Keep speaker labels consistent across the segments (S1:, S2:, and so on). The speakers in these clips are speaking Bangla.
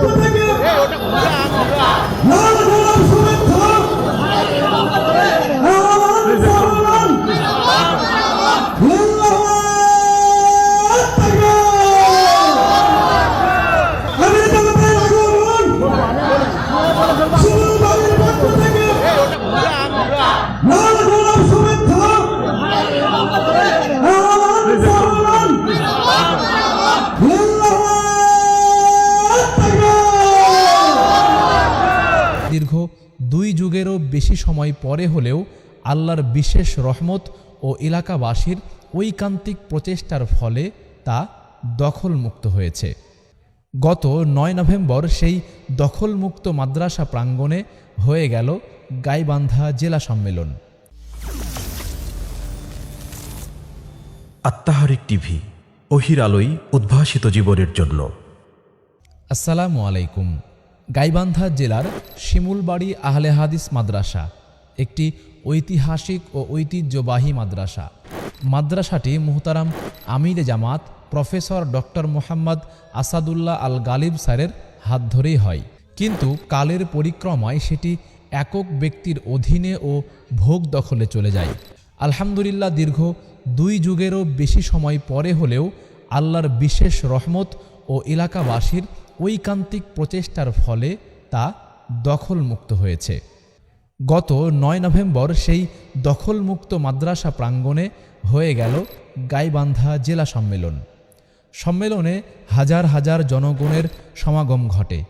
S1: Come on. বেশি সময় পরে হলেও আল্লাহর বিশেষ রহমত ও এলাকাবাসীর ঐকান্তিক প্রচেষ্টার ফলে তা দখলমুক্ত হয়েছে। গত নয় নভেম্বর সেই দখলমুক্ত মাদ্রাসা প্রাঙ্গণে হয়ে গেল গাইবান্ধা জেলা সম্মেলন।
S2: আত্মাহারিক টিভি অহির আলোই উদ্ভাসিত জীবনের জন্য।
S1: আসসালামু আলাইকুম। গাইবান্ধা জেলার শিমুলবাড়ি আহলে হাদিস মাদ্রাসা, একটি ঐতিহাসিক ও ঐতিহ্যবাহী মাদ্রাসা। মাদ্রাসাটি মুহতারাম আমির জামাত প্রফেসর ডক্টর মোহাম্মদ আসাদুল্লাহ আল গালিব স্যারের হাত ধরেই হয়। কিন্তু কালের পরিক্রমায় সেটি একক ব্যক্তির অধীনে ও ভোগ দখলে চলে যায়। আলহামদুলিল্লাহ, দীর্ঘ দুই যুগেরও বেশি সময় পরে হলেও আল্লাহর বিশেষ রহমত ও এলাকাবাসীর ঐকান্তিক প্রচেষ্টার ফলে তা দখলমুক্ত হয়েছে। গত নয় নভেম্বর সেই দখলমুক্ত মাদ্রাসা প্রাঙ্গণে হয়ে গেল গাইবান্ধা জেলা সম্মেলন। সম্মেলনে হাজার হাজার জনগণের সমাগম ঘটে।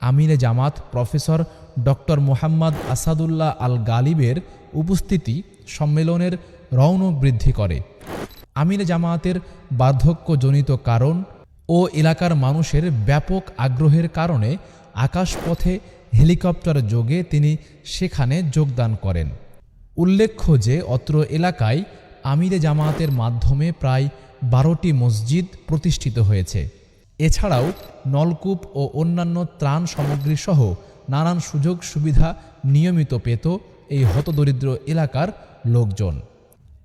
S1: আমিরে জামাত প্রফেসর ডক্টর মোহাম্মদ আসাদুল্লাহ আল গালিবের উপস্থিতি সম্মেলনের রৌনক বৃদ্ধি করে। আমিরে জামাতের বার্ধক্যজনিত কারণ এলাকার মানুষের ব্যাপক আগ্রহের কারণে আকাশপথে হেলিকপ্টার যোগে তিনি সেখানে যোগদান করেন। উল্লেখ্য যে, অত্র এলাকায় আমিরে জামায়াতের মাধ্যমে প্রায় বারোটি মসজিদ প্রতিষ্ঠিত হয়েছে। এছাড়াও নলকূপ ও অন্যান্য ত্রাণ সামগ্রী সহ নানান সুযোগ সুবিধা নিয়মিত পেত এই হতদরিদ্র এলাকার লোকজন।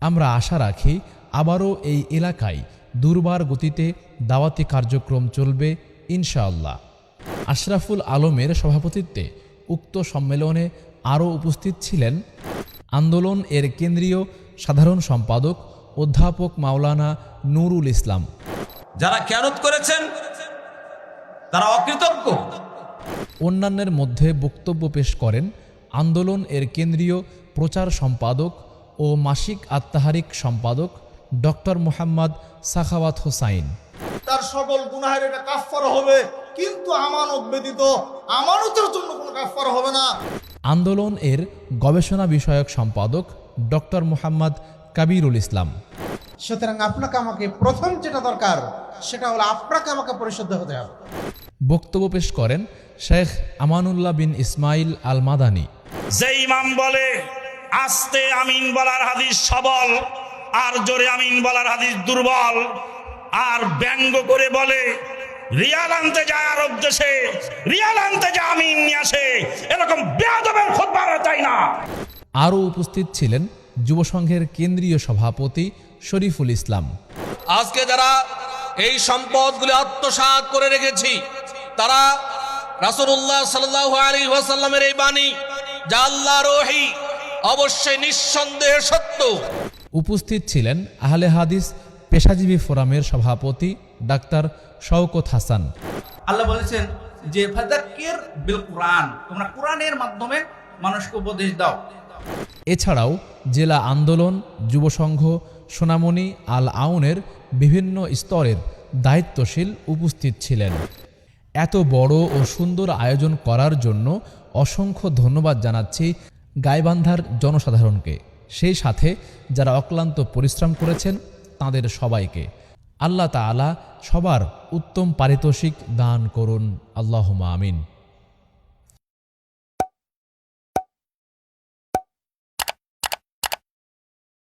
S1: আমরা আশা রাখি আবারও এই এলাকায় দুর্বার গতিতে দাওয়াতি কার্যক্রম চলবে ইনশাআল্লাহ। আশরাফুল আলমের সভাপতিত্বে উক্ত সম্মেলনে আরও উপস্থিত ছিলেন আন্দোলন এর কেন্দ্রীয় সাধারণ সম্পাদক অধ্যাপক মাওলানা নুরুল ইসলাম।
S3: যারা খেয়ানত করেছেন তারা অকৃতজ্ঞ।
S1: অন্যান্যের মধ্যে বক্তব্য পেশ করেন আন্দোলন এর কেন্দ্রীয় প্রচার সম্পাদক ও মাসিক আত্মাহারিক সম্পাদক ডক্টর মোহাম্মদ সাখাওয়াত হোসাইন।
S4: তার সকল গুনাহের এটা কাফফারা হবে কিন্তু আমানত ব্যতীত আমানতের জন্য কোনো কাফফারা হবে না।
S1: আন্দোলন এর গবেষণা বিষয়ক সম্পাদক ডক্টর মোহাম্মদ কাবিরুল ইসলাম।
S5: সুতরাং আপনাকে আমাকে প্রথম যেটা দরকার সেটা হলো আপনাকে আমাকে পরিশুদ্ধ হতে হবে।
S1: বক্তব্য পেশ করেন শেখ আমানুল্লাহ বিন ইসমাইল আল মাদানী
S6: যে ইমাম বলে আস্তে আমিন বলার হাদিস সবল। আর জোরে আমিন বলার হাদিস দুর্বল। আর ব্যঙ্গ করে বলে রিয়াল আনতে যায় আরব দেশে রিয়াল আনতে যায় আমিন নিয়ে আসে। এরকম বেয়াদবের খোদবা চাই না।
S1: আরও উপস্থিত ছিলেন যুব সংঘের কেন্দ্রীয় সভাপতি শরীফুল ইসলাম।
S3: আজকে যারা এই সম্পদগুলি আত্মসাৎ করে রেখেছি তারা রাসূলুল্লাহ সাল্লাল্লাহু আলাইহি ওয়াসাল্লামের এই বাণী যা আল্লাহর ওহী অবশ্যই নিঃসন্দেহে সত্য।
S1: উপস্থিত ছিলেন আহলে হাদিস পেশাজীবী ফোরামের সভাপতি ডাক্তার শওকত হাসান।
S7: আল্লাহ বলেছেন যে ফাদাক্কির বিল কোরআন। তোমরা কোরআনের মাধ্যমে মানুষকে উপদেশ দাও।
S1: এছাড়াও জেলা আন্দোলন যুব সংঘ সোনামণি আল আউনের বিভিন্ন স্তরের দায়িত্বশীল উপস্থিত ছিলেন। এত বড় ও সুন্দর আয়োজন করার জন্য অসংখ্য ধন্যবাদ জানাচ্ছি গাইবান্ধার জনসাধারণকে। সেই সাথে যারা অক্লান্ত পরিশ্রম করেছেন, তাদের সবাইকে আল্লাহ তালা সবার উত্তম পারিতোষিক দান করুন। আল্লাহ আমিন।